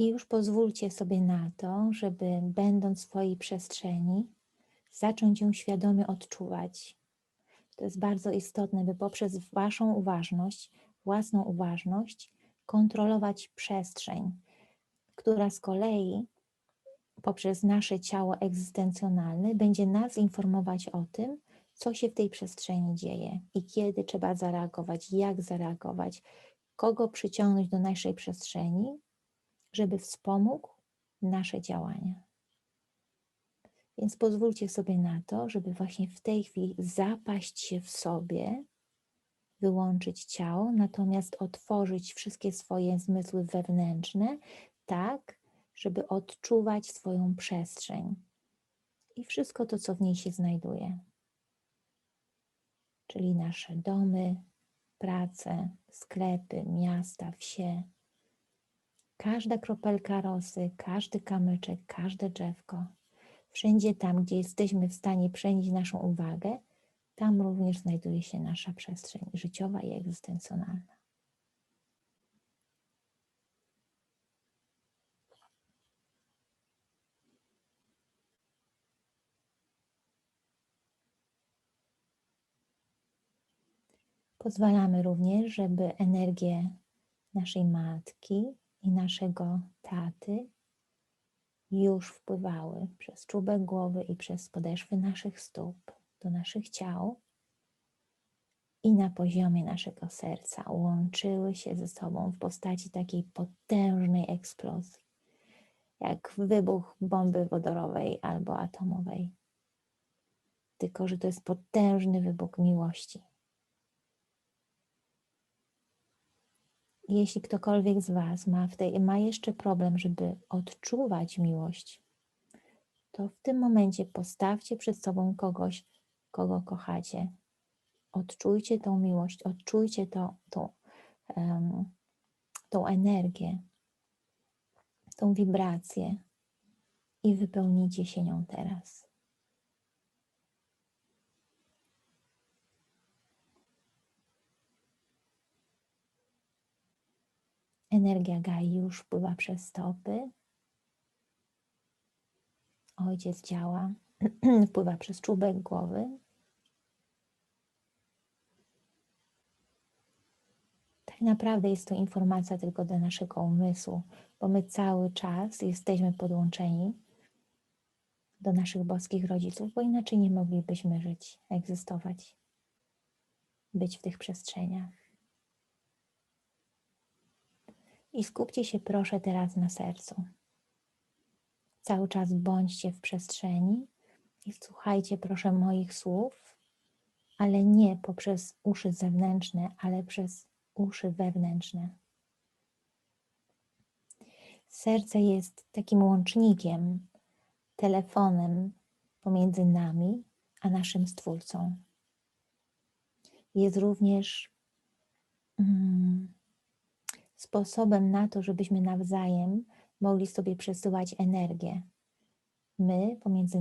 I już pozwólcie sobie na to, żeby będąc w swojej przestrzeni, zacząć ją świadomie odczuwać. To jest bardzo istotne, by poprzez Waszą uważność, własną uważność, kontrolować przestrzeń, która z kolei poprzez nasze ciało egzystencjonalne będzie nas informować o tym, co się w tej przestrzeni dzieje i kiedy trzeba zareagować, jak zareagować, kogo przyciągnąć do naszej przestrzeni, żeby wspomógł nasze działania. Więc pozwólcie sobie na to, żeby właśnie w tej chwili zapaść się w sobie, wyłączyć ciało, natomiast otworzyć wszystkie swoje zmysły wewnętrzne, tak, żeby odczuwać swoją przestrzeń i wszystko to, co w niej się znajduje. Czyli nasze domy, prace, sklepy, miasta, wsie. Każda kropelka rosy, każdy kamyczek, każde drzewko. Wszędzie tam, gdzie jesteśmy w stanie przenieść naszą uwagę, tam również znajduje się nasza przestrzeń życiowa i egzystencjonalna. Pozwalamy również, żeby energię naszej matki i naszego taty już wpływały przez czubek głowy i przez podeszwy naszych stóp do naszych ciał i na poziomie naszego serca łączyły się ze sobą w postaci takiej potężnej eksplozji, jak wybuch bomby wodorowej albo atomowej. Tylko, że to jest potężny wybuch miłości. Jeśli ktokolwiek z Was ma, w tej, ma jeszcze problem, żeby odczuwać miłość, to w tym momencie postawcie przed sobą kogoś, kogo kochacie. Odczujcie tą miłość, odczujcie to, tą, um, tą energię, tą wibrację i wypełnijcie się nią teraz. Energia Gai już wpływa przez stopy. Ojciec działa, wpływa przez czubek głowy. Tak naprawdę jest to informacja tylko do naszego umysłu, bo my cały czas jesteśmy podłączeni do naszych boskich rodziców, bo inaczej nie moglibyśmy żyć, egzystować, być w tych przestrzeniach. I skupcie się proszę teraz na sercu. Cały czas bądźcie w przestrzeni i słuchajcie proszę moich słów, ale nie poprzez uszy zewnętrzne, ale przez uszy wewnętrzne. Serce jest takim łącznikiem, telefonem pomiędzy nami a naszym Stwórcą. Jest również mm, sposobem na to, żebyśmy nawzajem mogli sobie przesyłać energię. My pomiędzy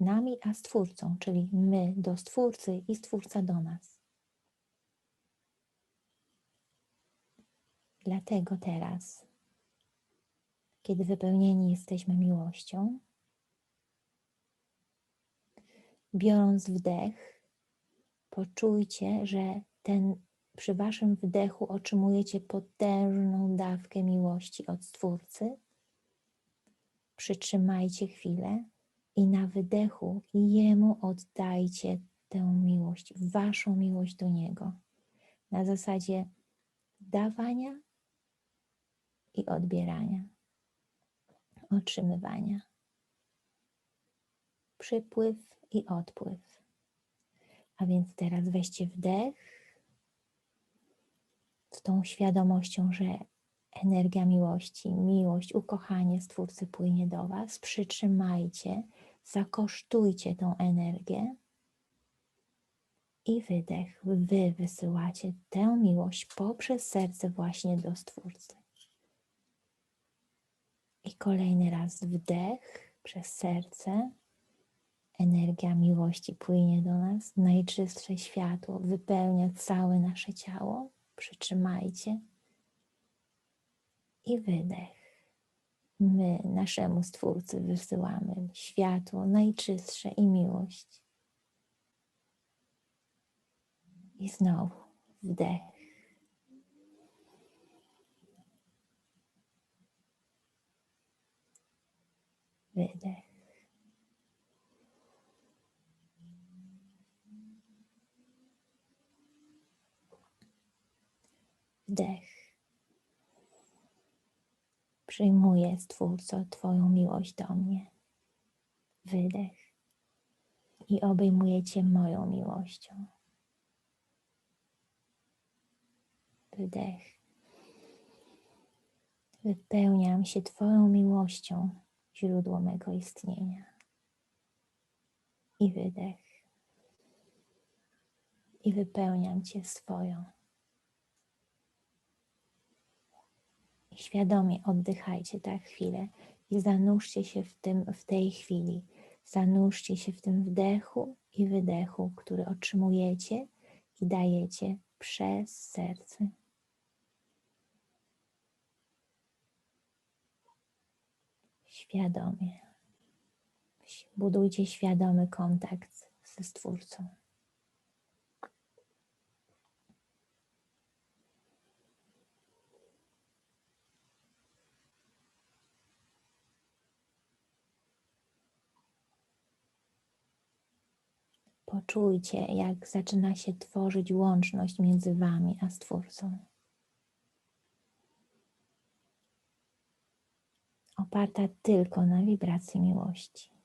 nami a Stwórcą, czyli my do Stwórcy i Stwórca do nas. Dlatego teraz, kiedy wypełnieni jesteśmy miłością, biorąc wdech, poczujcie, że ten przy Waszym wdechu otrzymujecie potężną dawkę miłości od Stwórcy. Przytrzymajcie chwilę i na wydechu Jemu oddajcie tę miłość, Waszą miłość do Niego. Na zasadzie dawania i odbierania, otrzymywania. Przypływ i odpływ. A więc teraz weźcie wdech z tą świadomością, że energia miłości, miłość, ukochanie Stwórcy płynie do Was, przytrzymajcie, zakosztujcie tą energię i wydech. Wy wysyłacie tę miłość poprzez serce właśnie do Stwórcy. I kolejny raz wdech przez serce. Energia miłości płynie do nas, najczystsze światło wypełnia całe nasze ciało. Przytrzymajcie i wydech. My naszemu Stwórcy wysyłamy światło najczystsze i miłość. I znowu wdech. Wydech. Wdech. Przyjmuję, Stwórco, Twoją miłość do mnie. Wydech. I obejmuję Cię moją miłością. Wdech. Wypełniam się Twoją miłością, źródło mego istnienia. I wydech. I wypełniam Cię swoją. Świadomie oddychajcie tak chwilę i zanurzcie się w tym w tej chwili. Zanurzcie się w tym wdechu i wydechu, który otrzymujecie i dajecie przez serce. Świadomie. Budujcie świadomy kontakt ze Stwórcą. Poczujcie, jak zaczyna się tworzyć łączność między Wami a Stwórcą. Oparta tylko na wibracji miłości.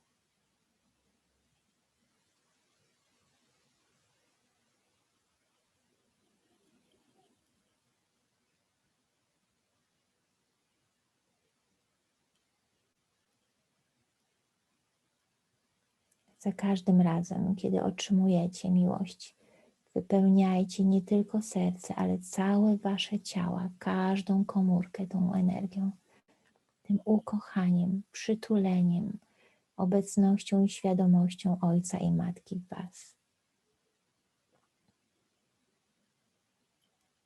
Za każdym razem, kiedy otrzymujecie miłość, wypełniajcie nie tylko serce, ale całe wasze ciała, każdą komórkę tą energią, tym ukochaniem, przytuleniem, obecnością i świadomością Ojca i Matki w Was.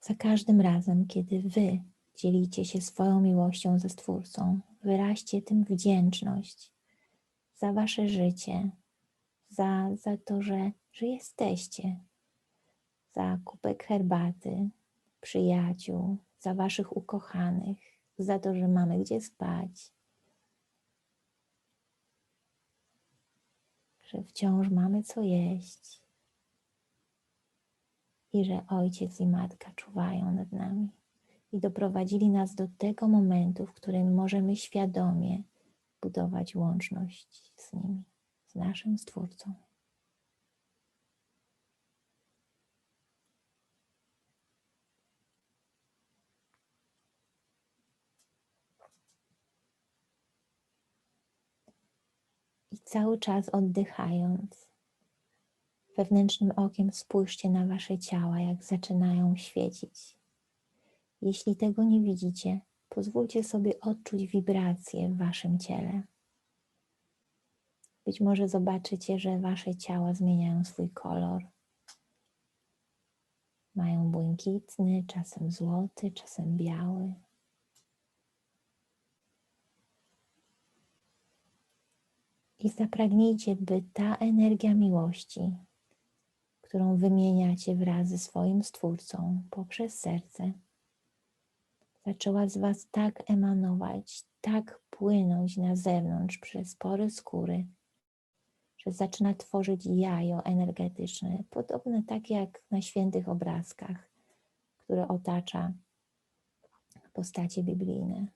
Za każdym razem, kiedy Wy dzielicie się swoją miłością ze Stwórcą, wyraźcie tym wdzięczność za Wasze życie, za, za to, że, że jesteście, za kubek herbaty, przyjaciół, za Waszych ukochanych, za to, że mamy gdzie spać, że wciąż mamy co jeść. I że ojciec i matka czuwają nad nami. I doprowadzili nas do tego momentu, w którym możemy świadomie budować łączność z nimi z naszym Stwórcą. I cały czas oddychając, wewnętrznym okiem spójrzcie na Wasze ciała, jak zaczynają świecić. Jeśli tego nie widzicie, pozwólcie sobie odczuć wibracje w Waszym ciele. Być może zobaczycie, że wasze ciała zmieniają swój kolor. Mają błękitny, czasem złoty, czasem biały. I zapragnijcie, by ta energia miłości, którą wymieniacie wraz ze swoim Stwórcą poprzez serce, zaczęła z Was tak emanować, tak płynąć na zewnątrz przez pory skóry, że zaczyna tworzyć jajo energetyczne, podobne tak jak na świętych obrazkach, które otacza postacie biblijne.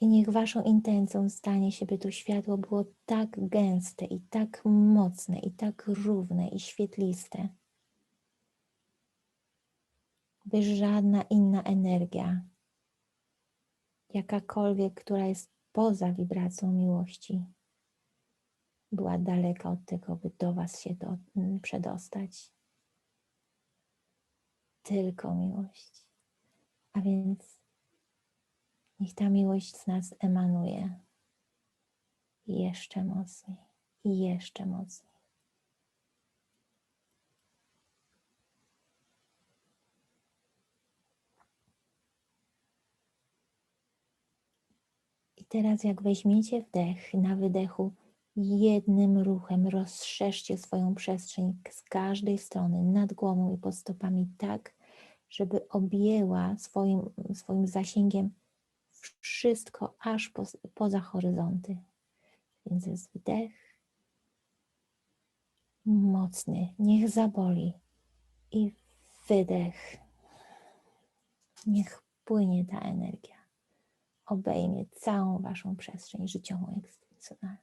I niech Waszą intencją stanie się, by to światło było tak gęste i tak mocne i tak równe i świetliste, by żadna inna energia, jakakolwiek, która jest poza wibracją miłości, była daleka od tego, by do Was się do, mm, przedostać. Tylko miłość. A więc niech ta miłość z nas emanuje jeszcze mocniej i jeszcze mocniej. I teraz jak weźmiecie wdech, na wydechu jednym ruchem rozszerzcie swoją przestrzeń z każdej strony, nad głową i pod stopami tak, żeby objęła swoim, swoim zasięgiem wszystko aż po, poza horyzonty. Więc jest wdech mocny, niech zaboli i wydech. Niech płynie ta energia, obejmie całą Waszą przestrzeń życiową, ekstencjonalną.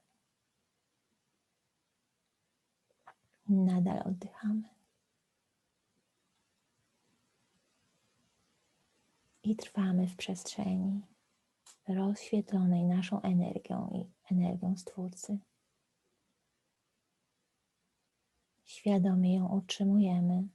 Nadal oddychamy. I trwamy w przestrzeni rozświetlonej naszą energią i energią Stwórcy. Świadomie ją utrzymujemy.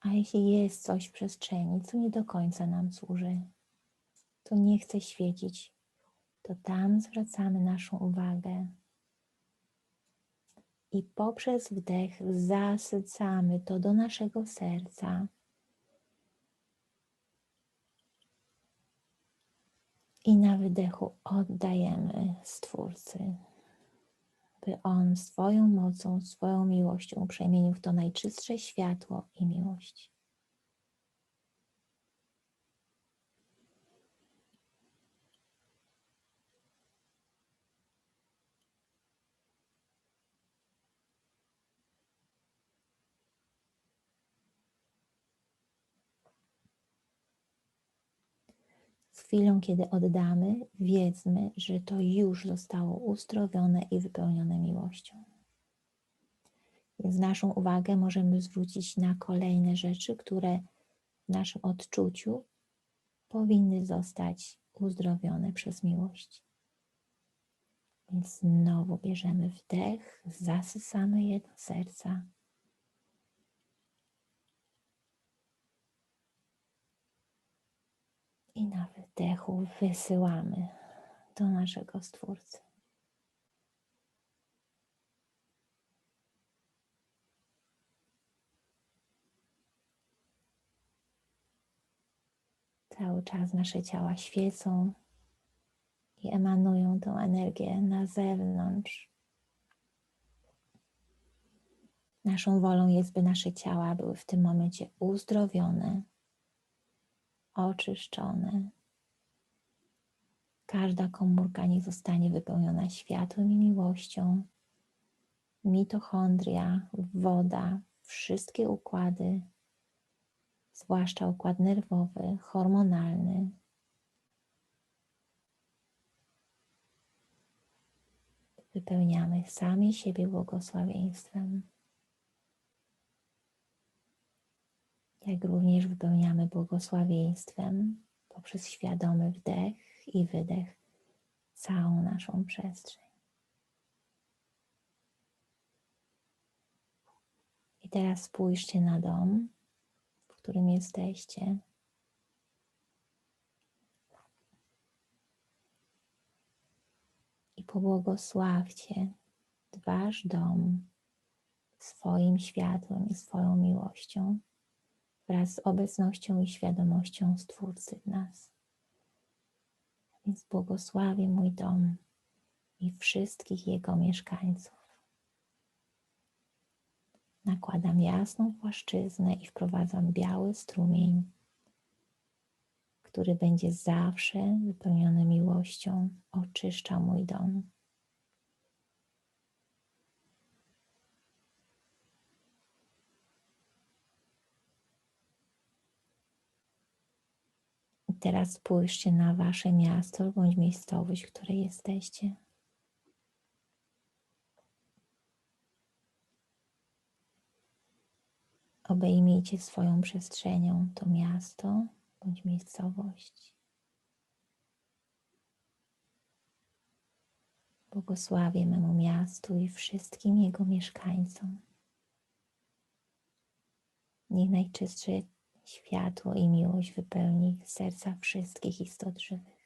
A jeśli jest coś w przestrzeni, co nie do końca nam służy, to nie chce świecić, to tam zwracamy naszą uwagę. I poprzez wdech zasycamy to do naszego serca. I na wydechu oddajemy Stwórcy, by On swoją mocą, swoją miłością przemienił w to najczystsze światło i miłość. Chwilą, kiedy oddamy, wiedzmy, że to już zostało uzdrowione i wypełnione miłością. Więc naszą uwagę możemy zwrócić na kolejne rzeczy, które w naszym odczuciu powinny zostać uzdrowione przez miłość. Więc znowu bierzemy wdech, zasysamy je do serca. I na wydechu wysyłamy do naszego Stwórcy. Cały czas nasze ciała świecą i emanują tą energię na zewnątrz. Naszą wolą jest, by nasze ciała były w tym momencie uzdrowione, oczyszczone. Każda komórka nie zostanie wypełniona światłem i miłością. Mitochondria, woda, wszystkie układy, zwłaszcza układ nerwowy, hormonalny. Wypełniamy sami siebie błogosławieństwem. Jak również wypełniamy błogosławieństwem poprzez świadomy wdech i wydech całą naszą przestrzeń. I teraz spójrzcie na dom, w którym jesteście. I pobłogosławcie wasz dom swoim światłem i swoją miłością wraz z obecnością i świadomością Stwórcy w nas. Więc błogosławię mój dom i wszystkich jego mieszkańców. Nakładam jasną płaszczyznę i wprowadzam biały strumień, który będzie zawsze wypełniony miłością, oczyszcza mój dom. Teraz spójrzcie na Wasze miasto bądź miejscowość, w której jesteście. Obejmijcie swoją przestrzenią to miasto bądź miejscowość. Błogosławię memu miastu i wszystkim jego mieszkańcom. Niech najczystsze światło i miłość wypełni serca wszystkich istot żywych.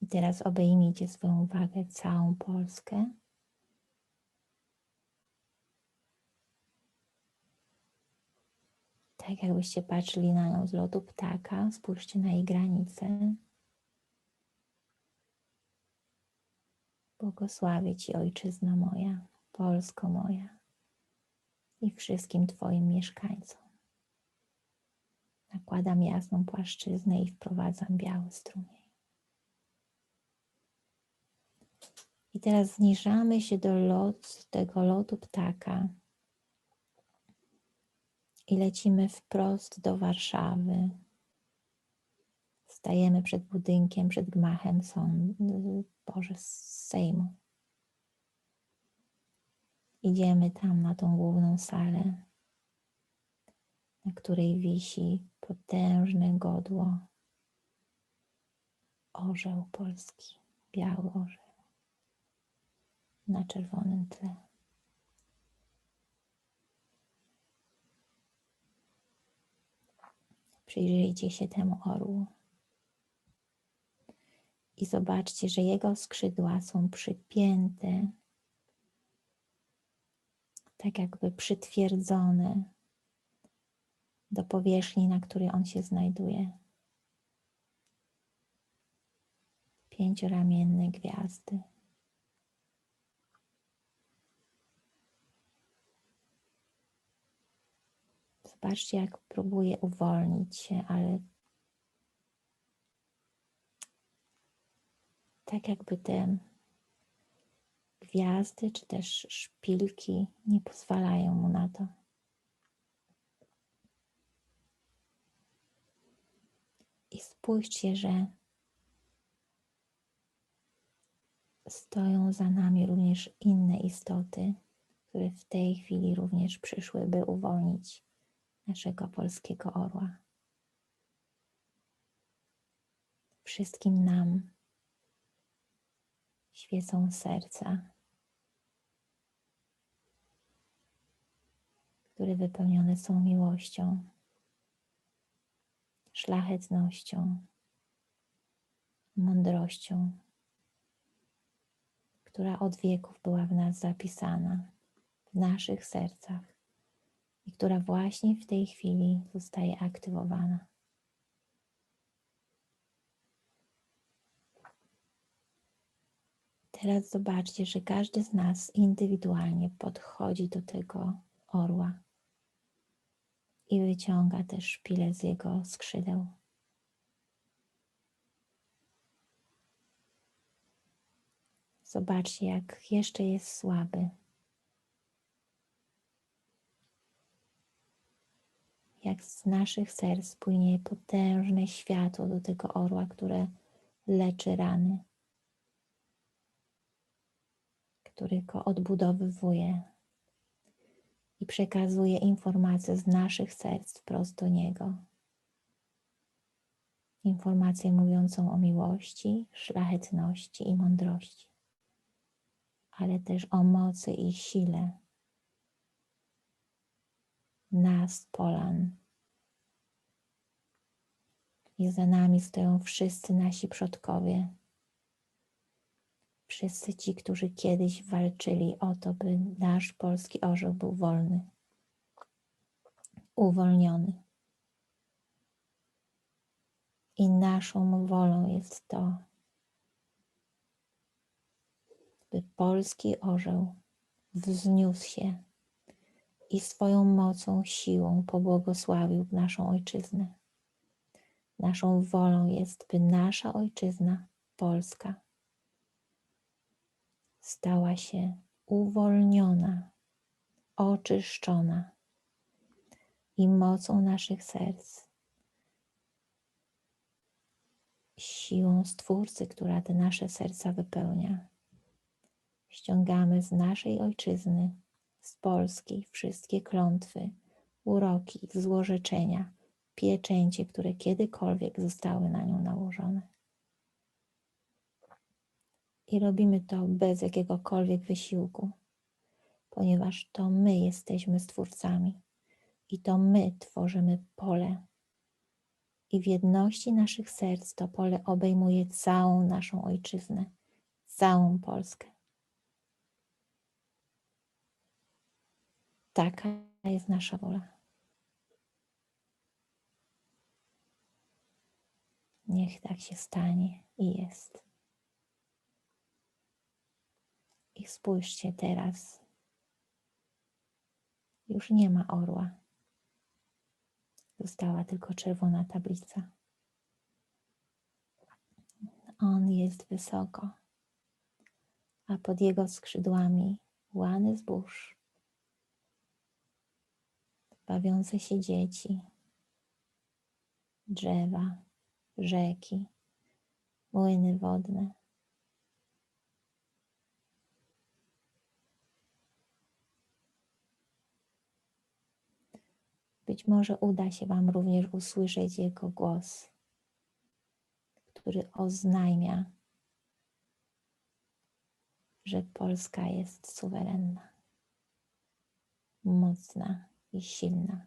I teraz obejmijcie swoją uwagę całą Polskę. Tak jakbyście patrzyli na nią z lotu ptaka, spójrzcie na jej granice. Błogosławię Ci, Ojczyzno moja, Polsko moja i wszystkim Twoim mieszkańcom. Nakładam jasną płaszczyznę i wprowadzam biały strumień. I teraz zniżamy się do lot, tego lotu ptaka i lecimy wprost do Warszawy. Stajemy przed budynkiem, przed gmachem sąd, Boże, Sejmu. Idziemy tam na tą główną salę, na której wisi potężne godło. Orzeł polski, biały orzeł na czerwonym tle. Przyjrzyjcie się temu orłu i zobaczcie, że jego skrzydła są przypięte, tak jakby przytwierdzone do powierzchni, na której on się znajduje. Pięcioramienne gwiazdy. Zobaczcie, jak próbuje uwolnić się, ale tak jakby te gwiazdy czy też szpilki nie pozwalają mu na to. I spójrzcie, że stoją za nami również inne istoty, które w tej chwili również przyszły, by uwolnić naszego polskiego orła. Wszystkim nam świecą serca, które wypełnione są miłością, szlachetnością, mądrością, która od wieków była w nas zapisana, w naszych sercach i która właśnie w tej chwili zostaje aktywowana. Teraz zobaczcie, że każdy z nas indywidualnie podchodzi do tego orła i wyciąga też szpilę z jego skrzydeł. Zobaczcie, jak jeszcze jest słaby. Jak z naszych serc płynie potężne światło do tego orła, które leczy rany, który go odbudowywuje i przekazuje informacje z naszych serc wprost do Niego. Informację mówiącą o miłości, szlachetności i mądrości, ale też o mocy i sile nas, Polan. I za nami stoją wszyscy nasi przodkowie. Wszyscy ci, którzy kiedyś walczyli o to, by nasz polski orzeł był wolny, uwolniony. I naszą wolą jest to, by polski orzeł wzniósł się i swoją mocą, siłą pobłogosławił naszą ojczyznę. Naszą wolą jest, by nasza ojczyzna, Polska, stała się uwolniona, oczyszczona i mocą naszych serc, siłą Stwórcy, która te nasze serca wypełnia. Ściągamy z naszej ojczyzny, z Polski, wszystkie klątwy, uroki, złorzeczenia, pieczęcie, które kiedykolwiek zostały na nią nałożone. I robimy to bez jakiegokolwiek wysiłku, ponieważ to my jesteśmy stwórcami i to my tworzymy pole I w jedności naszych serc to pole obejmuje całą naszą ojczyznę, całą Polskę. Taka jest nasza wola. Niech tak się stanie i jest. I spójrzcie teraz. Już nie ma orła. Została tylko czerwona tablica. On jest wysoko, a pod jego skrzydłami łany zbóż, bawiące się dzieci, drzewa, rzeki, młyny wodne. Być może uda się Wam również usłyszeć Jego głos, który oznajmia, że Polska jest suwerenna, mocna i silna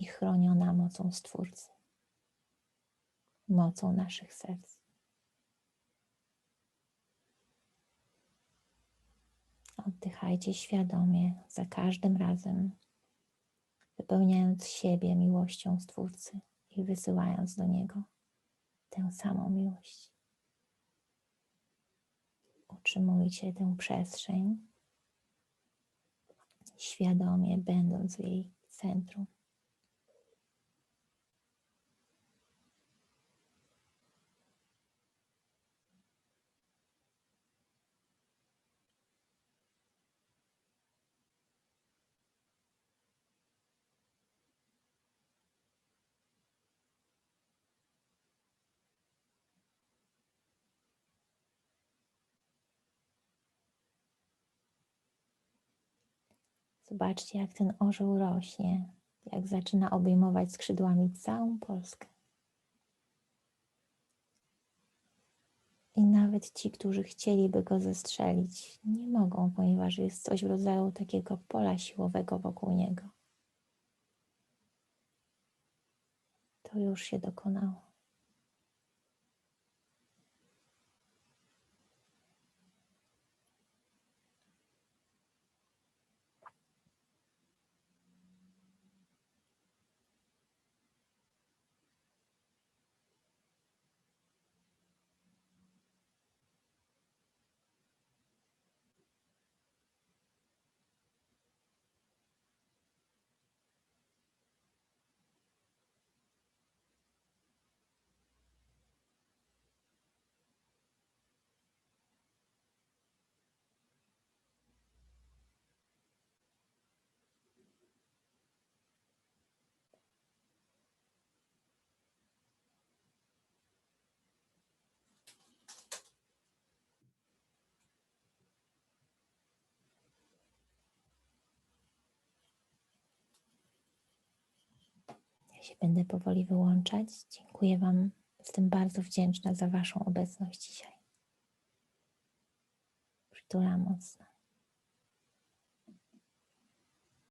i chroniona mocą Stwórcy, mocą naszych serc. Oddychajcie świadomie za każdym razem wypełniając siebie miłością Stwórcy i wysyłając do Niego tę samą miłość. Utrzymujcie tę przestrzeń, świadomie będąc w jej centrum. Zobaczcie, jak ten orzeł rośnie, jak zaczyna obejmować skrzydłami całą Polskę. I nawet ci, którzy chcieliby go zestrzelić, nie mogą, ponieważ jest coś w rodzaju takiego pola siłowego wokół niego. To już się dokonało. Się będę powoli wyłączać. Dziękuję Wam. Jestem bardzo wdzięczna za Waszą obecność dzisiaj. Przytula mocno.